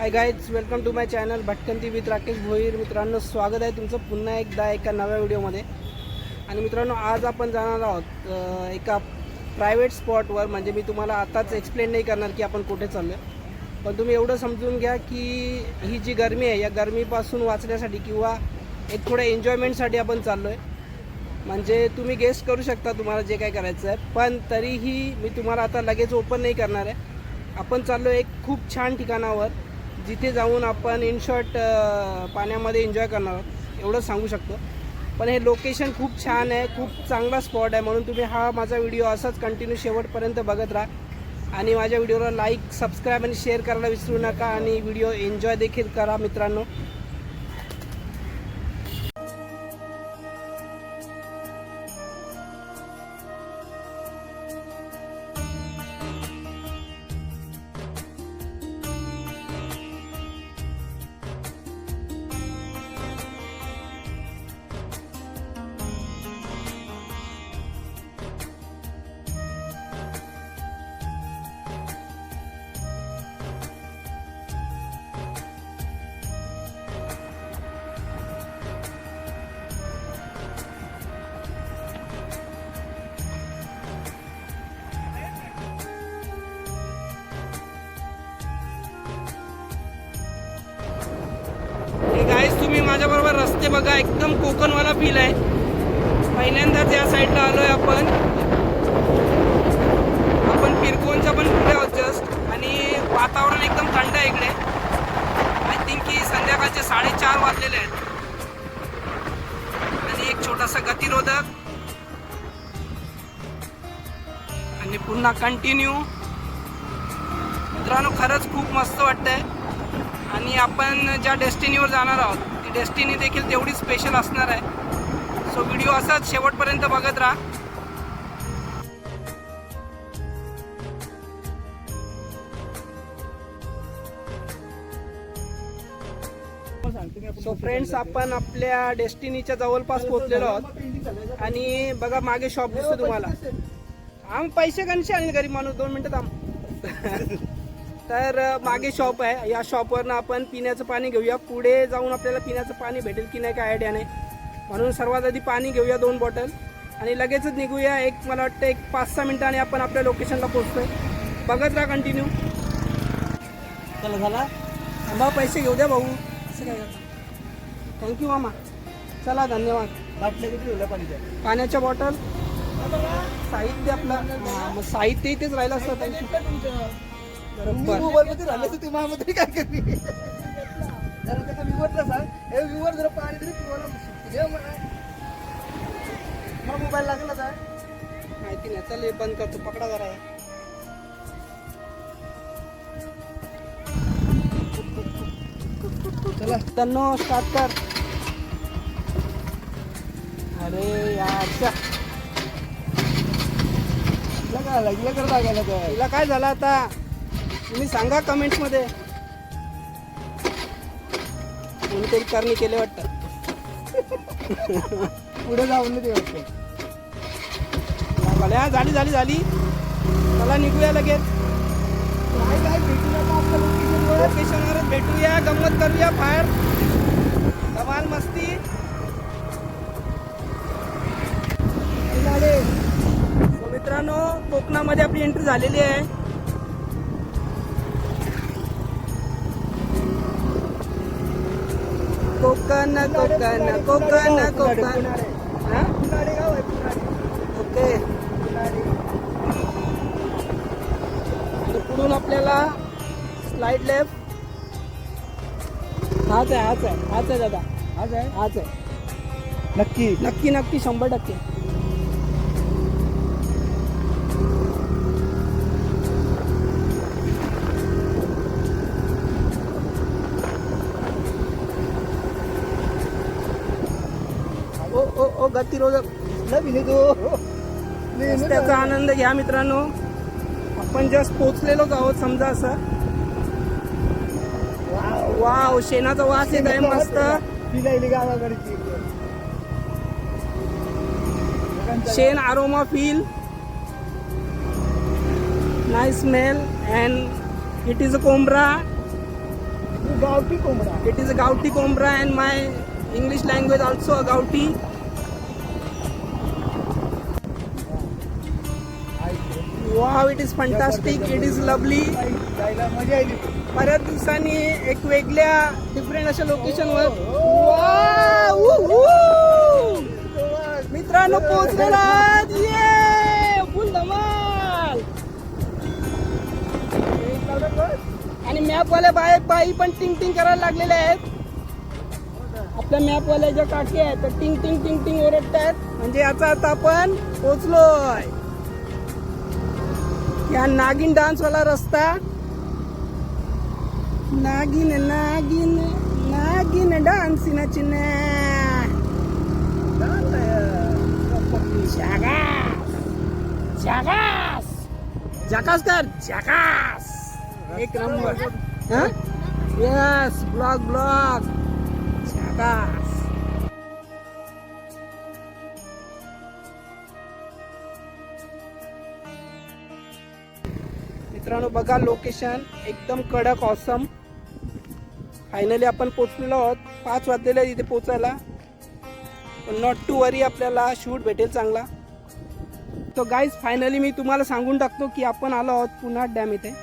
Hi guys welcome to my channel Bhatkanti with Rakesh Bhoir मित्रांनो स्वागत आहे तुमचं पुन्हा एकदा एका नव्या व्हिडिओमध्ये. आणि मित्रांनो आज आपण जाणार आहोत एका प्रायव्हेट स्पॉटवर म्हणजे मी तुम्हाला आताच एक्सप्लेन नाही करणार की आपण कुठे चाललो आहे पण तुम्ही एवढं समजून घ्या की ही जी गरमी आहे या गरमीपासून वाचण्यासाठी किंवा एक थोड्या एन्जॉयमेंटसाठी आपण चाललो आहे म्हणजे तुम्ही गेस्ट करू शकता तुम्हाला जे काय करायचं आहे. पण तरीही मी तुम्हाला आता लगेच ओपन नाही करणार आहे. आपण चाललो एक खूप छान ठिकाणावर. जिथे जाऊन आपण इन शॉर्ट पाण्यामध्ये एन्जॉय करणार आहोत एवढं सांगू शकतो. पण हे लोकेशन खूप छान आहे खूप चांगला स्पॉट आहे म्हणून तुम्ही हा माझा व्हिडिओ असाच कंटिन्यू शेवटपर्यंत बघत राहा. आणि माझ्या व्हिडिओला लाईक सबस्क्राईब आणि शेअर करायला विसरू नका आणि व्हिडिओ एन्जॉय देखील करा मित्रांनो. माझ्याबरोबर रस्ते बघा एकदम कोकणवाला फील आहे. पहिल्यांदाच या साईडला आलो आहे आपण. आपण पिरकोनच्या पण पुढे आहोत जस्ट आणि वातावरण एकदम थंड आहे इकडे. आय थिंक की संध्याकाळचे साडेचार वाजलेले आहेत. आणि एक छोटासा गतिरोधक. आणि पुन्हा कंटिन्यू मित्रांनो खरंच खूप मस्त वाटतंय. आणि आपण ज्या डेस्टिनीवर जाणार आहोत डेस्टिनी देखील तेवढी स्पेशल असणार आहे. सो व्हिडिओ असाच शेवटपर्यंत बघत राहा. सो फ्रेंड्स आपण आपल्या डेस्टिनीच्या जवळपास पोहोचलेलो आहोत. आणि बघा मागे शॉप दिसतो तुम्हाला. आम पैसे कणशे आणि गरीब माणूस? दोन मिनिटं थांब. तर मागे शॉप आहे. या शॉपवरनं आपण पिण्याचं पाणी घेऊया. पुढे जाऊन आपल्याला पिण्याचं पाणी भेटेल की नाही काय आयडिया नाही. म्हणून सर्वात आधी पाणी घेऊया दोन बॉटल आणि लगेचच निघूया एक मला वाटतं एक पाच सहा मिनिटांनी आपण आपल्या लोकेशनला पोहोचतोय. बघत राहा कंटिन्यू चला झाला? थांबा पैसे घेऊ द्या भाऊ. असं काय थँक्यू मामा. चला धन्यवाद. बाटल्या किती पाण्याच्या? बॉटल साहित्य आपलं. साहित्य इथेच राहिलं असतं. थँक्यू मोबाईल मध्ये राहिले ते मामध्ये काय करते जरा त्याचा विवरला सांग हे विवर जरा पाणी तरी पिवायला मला मोबाईल लागला काय माहिती नाही. चल बंद करतो. पकडा जरा. चला तन्नो स्टार्ट कर. अरे यार च्या. हिला काय आला? हिला करता लागायला तिला काय झालं आता? तुम्ही सांगा कमेंट्समध्ये कोणतरी कोणीतरी करणी केले वाटतं पुढे जाऊन ते वाटतं भल्या हा झाली झाली झाली. मला निघूया लगेच. काय काय भेटूया नका आपल्या लोकेशनवरच भेटूया. गंमत करूया बाहेर धमाल मस्ती. झाले मित्रांनो कोकणामध्ये आपली एंट्री झालेली आहे. कोकण कोकण कोकण कोकण. ओके. पुढून आपल्याला स्लाइड लेफ्ट हाच आहे हाच आहे हाच आहे दादा. आज आहे? हाच आहे. नक्की. नक्की नक्की शंभर टक्के. गतिरोधक तो त्याचा आनंद घ्या मित्रांनो. आपण जस्ट पोचलेलोच आहोत समजा असं. वाव शेणाचा वास येत आहे मस्त. शेण aroma feel nice smell and it is a कोंबरा. गावठी कोंबडा It is a Gauti Combra and my English language also a Gauti. Wow it is fantastic it is lovely बऱ्याच दिवसांनी एक वेगळ्या डिफरंट अशा लोकेशनवर मित्रांनो पोहोचलेला फुल धमाल. आणि मॅपवाल्या बाय बाई पण टिंग टिंग करायला लागलेल्या आहेत. आपल्या मॅपवाल्या ज्या काठी आहेत तर टिंग टिंग टिंग टिंग ओरडत आहेत म्हणजे याचा आता आपण पोचलोय या नागिन डान्स वाला रस्ता. नागिन नागिन नागिन डान्स चिन्ह जगास जगास जगास कर जगास एक नंबर. यस ब्लॉग ब्लॉग जगास मित्रांनो बघा लोकेशन एकदम कडक ऑसम फायनली आपण पोचलेलो आहोत. पाच वाजलेले इथे पोचायला पण नॉट टू वरी आपल्याला शूट भेटेल चांगला. तो गाईज फायनली मी तुम्हाला सांगून टाकतो की आपण आलो आहोत पुन्हा डॅम इथे.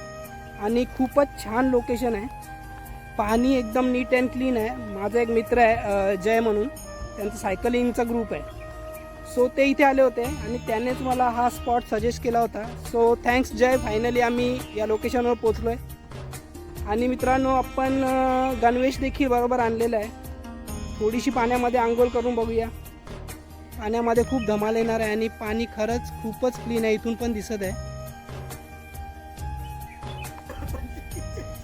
आणि खूपच छान लोकेशन आहे. पाणी एकदम नीट अँड क्लीन आहे. माझा एक मित्र आहे जय म्हणून. त्यांचा सायकलिंगचा ग्रुप आहे. सो ते इथे आले होते आणि त्यानेच मला हा स्पॉट सजेस्ट केला होता. सो थँक्स जय. फायनली आम्ही या लोकेशनवर पोचलो आहे आणि मित्रांनो आपण गणवेश देखील बरोबर आणलेला आहे. थोडीशी पाण्यामध्ये आंघोळ करून बघूया. पाण्यामध्ये खूप धमाल येणार आहे आणि पाणी खरंच खूपच क्लीन आहे इथून पण दिसत आहे.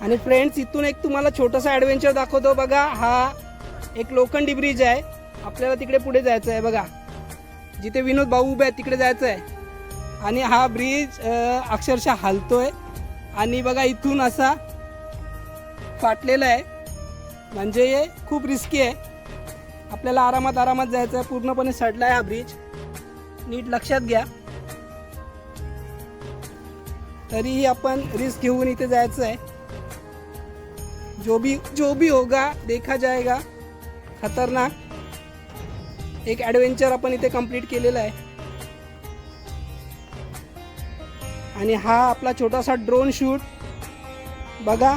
आणि फ्रेंड्स इथून एक तुम्हाला छोटंसं ॲडव्हेंचर दाखवतो बघा. हा एक लोखंडी ब्रिज आहे. आपल्याला तिकडे पुढे जायचं आहे बघा. जिथे विनोद भाऊ उभे आहेत तिकडे जायचं आहे. आणि हा ब्रिज अक्षरशः हलतोय. आणि बघा इथून असा फाटलेला आहे. म्हणजे हे खूप रिस्की आहे. आपल्याला आरामात आरामात जायचं आहे. पूर्णपणे सडला आहे हा ब्रिज. नीट लक्षात घ्या. तरीही आपण रिस्क घेऊन इथे जायचं आहे. जो भी जो भी होगा देखा जाएगा. खतरनाक. एक ॲडव्हेंचर आपण इथे कंप्लीट केलेलं आहे. आणि हा आपला छोटासा ड्रोन शूट बघा.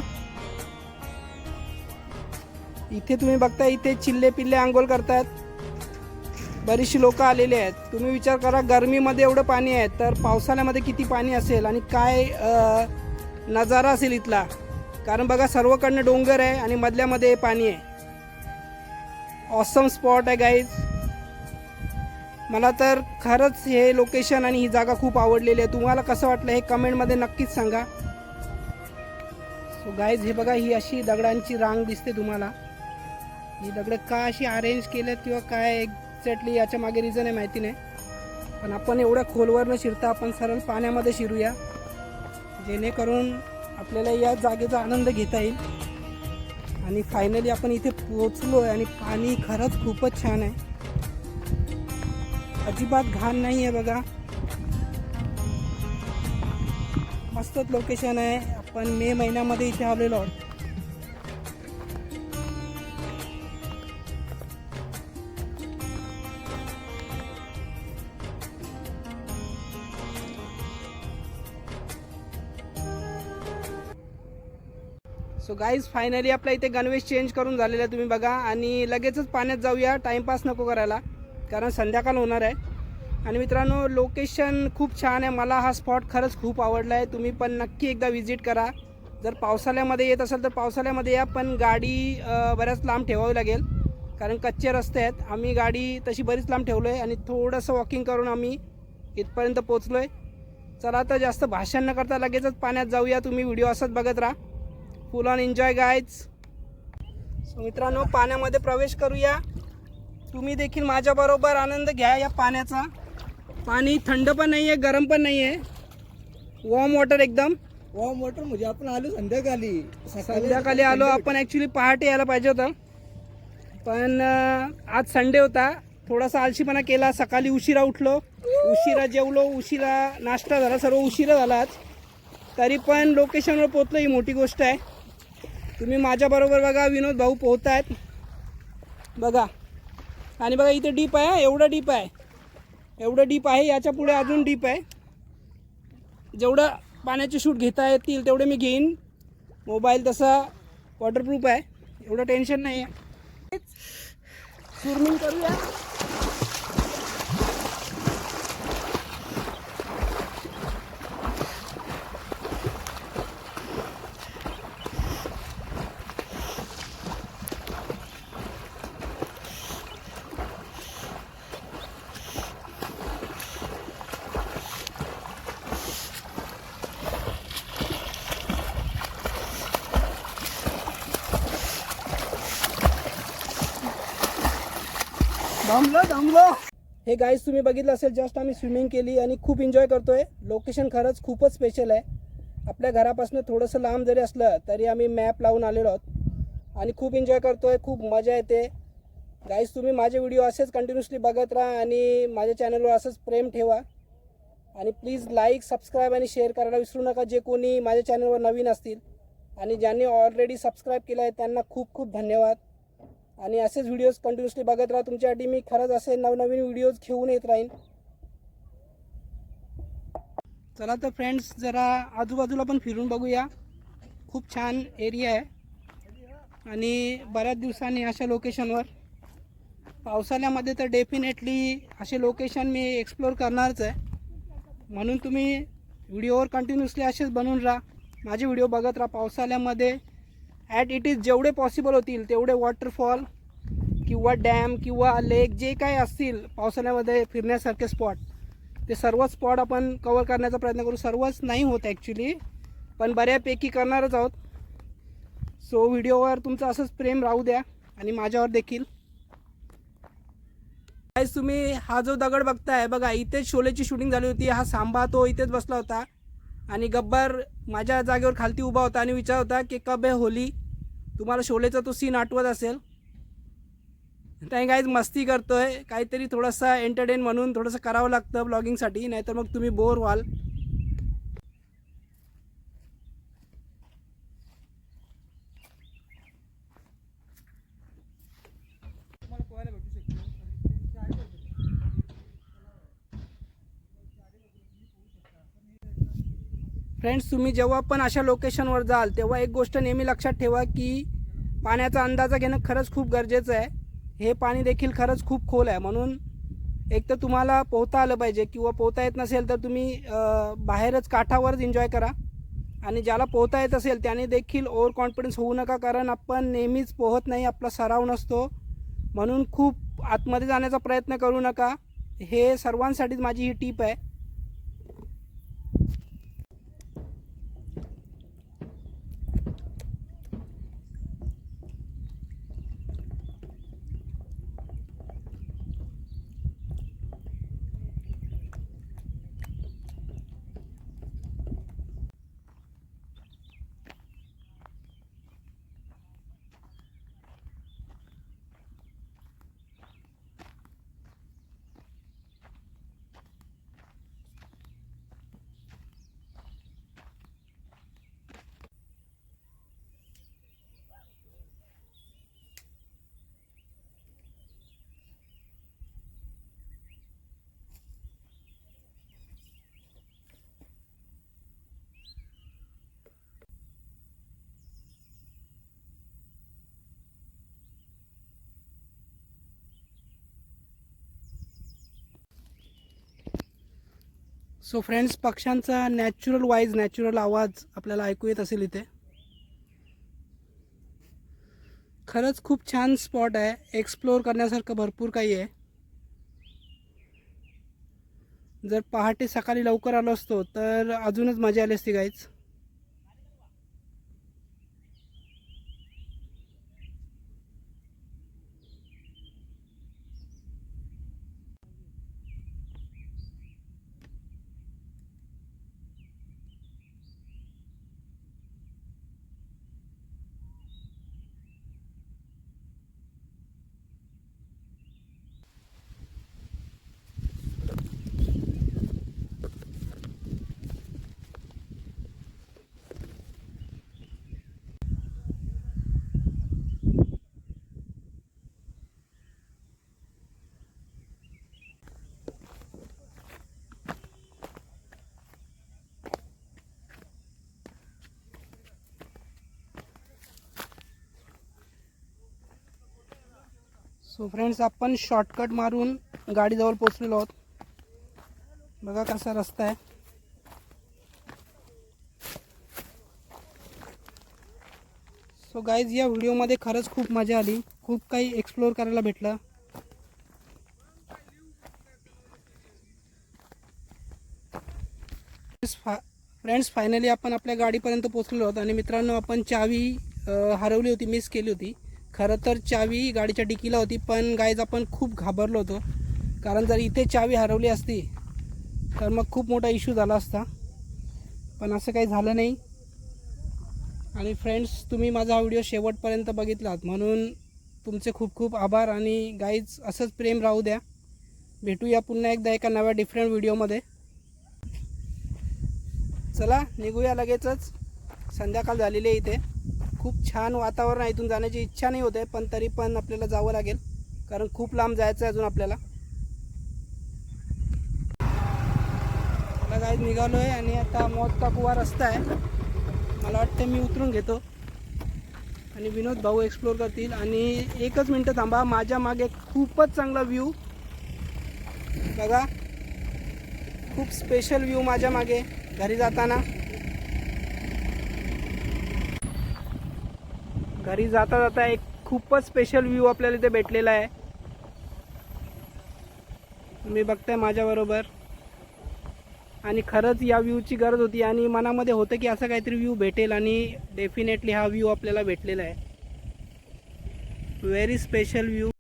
इथे तुम्ही बघता इथे चिल्ले पिल्ले आंघोळ करतात. बरीचशी लोक आलेली आहेत. तुम्ही विचार करा गरमीमध्ये एवढं पाणी आहे तर पावसाळ्यामध्ये किती पाणी असेल आणि काय नजारा असेल इथला. कारण बघा सर्वकडनं डोंगर आहे आणि मधल्यामध्ये पाणी आहे. ऑसम स्पॉट आहे गाईज मला तर खरंच हे लोकेशन आणि ही जागा खूप आवडलेली आहे. तुम्हाला कसं वाटलं हे कमेंटमध्ये नक्कीच सांगा. सो गाईज हे बघा ही अशी दगडांची रांग दिसते तुम्हाला. ही दगडं का अशी अरेंज केल्यात किंवा काय एक्झॅक्टली याच्या मागे रिझन आहे माहिती नाही. पण आपण एवढ्या खोलवर न शिरता आपण सरळ पाण्यामध्ये शिरूया. जेणेकरून आपल्याला या जागेचा आनंद घेता येईल. आणि फायनली आपण इथे पोचलो आहे आणि पाणी खरंच खूपच छान आहे. अजिबात घाण नाही आहे बघा. मस्तच लोकेशन आहे. आपण मे महिन्यामध्ये इथे आलेलो आहोत. सो गाईज फायनली आपल्या इथे गणवेश चेंज करून झालेला आहे तुम्ही बघा. आणि लगेचच पाण्यात जाऊया. टाईमपास नको करायला. कारण संध्याकाळ होणार आहे. आणि मित्रांनो लोकेशन खूप छान आहे. मला हा स्पॉट खरंच खूप आवडला आहे तुम्ही पण नक्की एकदा व्हिजिट करा. जर पावसाळ्यामध्ये येत असाल तर पावसाळ्यामध्ये या पण गाडी बऱ्याच लांब ठेवावी लागेल. कारण कच्चे रस्ते आहेत. आम्ही गाडी तशी बरीच लांब ठेवलो आहे आणि थोडंसं वॉकिंग करून आम्ही इथपर्यंत पोचलो आहे चला तर जास्त भाषण न करता लगेचच पाण्यात जाऊया. तुम्ही व्हिडिओ असंच बघत राहा. फुल ऑन एन्जॉय गायच मित्रांनो पाण्यामध्ये प्रवेश करूया. तुम्ही देखील माझ्याबरोबर आनंद घ्या या पाण्याचा. पाणी थंड पण नाही आहे गरम पण नाही आहे वॉर्म वॉटर एकदम. वा मोटर म्हणजे आपण आलो संध्याकाळी. संध्याकाळी आलो आपण ॲक्च्युली पहाटे यायला पाहिजे होतं. पण आज संडे होता. थोडासा आलशीपणा केला. सकाळी उशिरा उठलो. उशिरा जेवलो. उशिरा नाश्ता झाला. सर्व उशिरा झाला आज. तरी पण लोकेशनवर पोचलो ही मोठी गोष्ट आहे. तुम्ही माझ्याबरोबर बघा. विनोद भाऊ पोहत आहेत बघा. आणि बघा इथे डीप आहे एवढं डीप आहे. एवढं डीप आहे याच्यापुढे अजून डीप आहे. जेवढं पाण्याचे शूट घेता येतील तेवढे मी घेईन. मोबाईल तसा वॉटरप्रूफ आहे. एवढं टेन्शन नाही आहे स्विमिंग करूया. दमलो दमलो हे गाईज तुम्ही बघितलं असेल जस्ट आम्ही स्विमिंग केली आणि खूप एन्जॉय करतोय. लोकेशन खरंच खूपच स्पेशल आहे. आपल्या घरापासून थोडंसं लांब जरी असलं तरी आम्ही मॅप लावून आलेलो आहोत. आणि खूप एन्जॉय करतोय खूप मजा येते. गाईज तुम्ही माझे व्हिडिओ असेच कंटिन्युअसली बघत राहा आणि माझ्या चॅनलवर असंच प्रेम ठेवा. आणि प्लीज लाईक सबस्क्राईब आणि शेअर करायला विसरू नका जे कोणी माझ्या चॅनलवर नवीन असतील. आणि ज्यांनी ऑलरेडी सबस्क्राईब केलं आहे त्यांना खूप खूप धन्यवाद. आणि असेच व्हिडिओज कंटिन्युअसली बघत राहा. तुमच्यासाठी मी खरंच असे नवनवीन व्हिडिओज घेऊन येत राहीन. चला तर फ्रेंड्स जरा आजूबाजूला पण फिरून बघूया. खूप छान एरिया आहे. आणि बऱ्याच दिवसांनी अशा लोकेशनवर पावसाळ्यामध्ये तर डेफिनेटली असे लोकेशन मी एक्सप्लोअर करणारच आहे. म्हणून तुम्ही व्हिडिओवर कंटिन्युअसली असेच बनवून राहा. माझे व्हिडिओ बघत राहा. पावसाळ्यामध्ये ॲट इट इज जेवढे पॉसिबल होतील तेवढे वॉटरफॉल किंवा डॅम किंवा लेक जे काही असतील पावसाळ्यामध्ये फिरण्यासारखे स्पॉट ते सर्व स्पॉट आपण कवर करण्याचा प्रयत्न करू. सर्वच नाही होत ॲक्च्युली पण बऱ्यापैकी करणारच आहोत. सो व्हिडिओवर तुमचं असंच प्रेम राहू द्या आणि माझ्यावर देखील. Guys, तुम्ही हा जो दगड बघताय बघा इथेच शोलेची शूटिंग झाली होती. हा सांबा तो इथेच बसला होता. आणि गब्बर माझ्या जागेवर खालती उभा होता आणि विचार होता की कब आहे होली? तुम्हाला शोलेचा तो सीन आठवत असेल. नाही काहीच मस्ती करतोय. काहीतरी थोडासा एंटरटेन म्हणून थोडंसं करावं लागतं ब्लॉगिंगसाठी नाहीतर मग तुम्ही बोर व्हाल. फ्रेंड्स तुम्ही जेव्हा पण अशा लोकेशनवर जाल तेव्हा एक गोष्ट नेहमी लक्षात ठेवा की पाण्याचा अंदाजा घेणं खरंच खूप गरजेचं आहे. हे पाणी देखील खरंच खूप खोल आहे. म्हणून एक तर तुम्हाला पोहता आलं पाहिजे किंवा पोहता येत नसेल तर तुम्ही बाहेरच काठावरच एन्जॉय करा. आणि ज्याला पोहता येत असेल त्याने देखील ओव्हर कॉन्फिडन्स होऊ नका कारण आपण नेहमीच पोहत नाही आपला सराव नसतो. म्हणून खूप आतमध्ये जाण्याचा प्रयत्न करू नका. हे सर्वांसाठीच माझी ही टीप आहे. सो फ्रेंड्स पक्ष्यांचा नॅचरल वाईज नॅचरल आवाज आपल्याला ऐकू येत असेल इथे. खरंच खूप छान स्पॉट आहे. एक्सप्लोअर करण्यासारखं भरपूर काही आहे. जर पहाटे सकाळी लवकर आलो असतो तर अजूनच मजा आली असती गाईच सो फ्रेंड्स आपण शॉर्टकट मारून गाडीजवळ पोचलेलो आहोत. बघा कसा रस्ता आहे. सो गाईज या व्हिडिओमध्ये खरंच खूप मजा आली. खूप काही एक्सप्लोअर करायला भेटलं. फ्रेंड्स फायनली आपण आपल्या गाडीपर्यंत पोचलेलो आहोत. आणि मित्रांनो आपण चावी हरवली होती मिस केली होती. खरं तर चावी गाडीच्या डिकीला होती पण गाईज आपण खूप घाबरलो होतो. कारण जर इथे चावी हरवली असती तर मग खूप मोठा इश्यू झाला असता. पण असं काही झालं नाही. आणि फ्रेंड्स तुम्ही माझा हा व्हिडिओ शेवटपर्यंत बघितलात. म्हणून तुमचे खूप खूप आभार. आणि गाईज असंच प्रेम राहू द्या. भेटूया पुन्हा एकदा एका नव्या डिफरंट व्हिडिओमध्ये चला निघूया लगेचच. संध्याकाळ झालेली आहे इथे. खूप छान वातावरण आहे. इथून जाण्याची इच्छा नाही होते पण तरी पण आपल्याला जावं लागेल. कारण खूप लांब जायचं आहे अजून आपल्याला. मला काय निघालो आहे आणि आता मौत काकुवा रस्ता आहे. मला वाटतं मी उतरून घेतो. आणि विनोद भाऊ एक्सप्लोर करतील. आणि एकच मिनटं थांबा. माझ्या मागे खूपच चांगला व्ह्यू बघा खूप स्पेशल व्ह्यू माझ्या मागे. घरी जाताना. घरी जाता जाता एक खूपच स्पेशल व्ह्यू आपल्याला इथे भेटलेला आहे. तुम्ही बघताय माझ्याबरोबर. आणि खरंच या व्ह्यूची गरज होती आणि मनामध्ये होतं की असं काहीतरी व्ह्यू भेटेल आणि डेफिनेटली हा व्ह्यू आपल्याला भेटलेला आहे. Very special view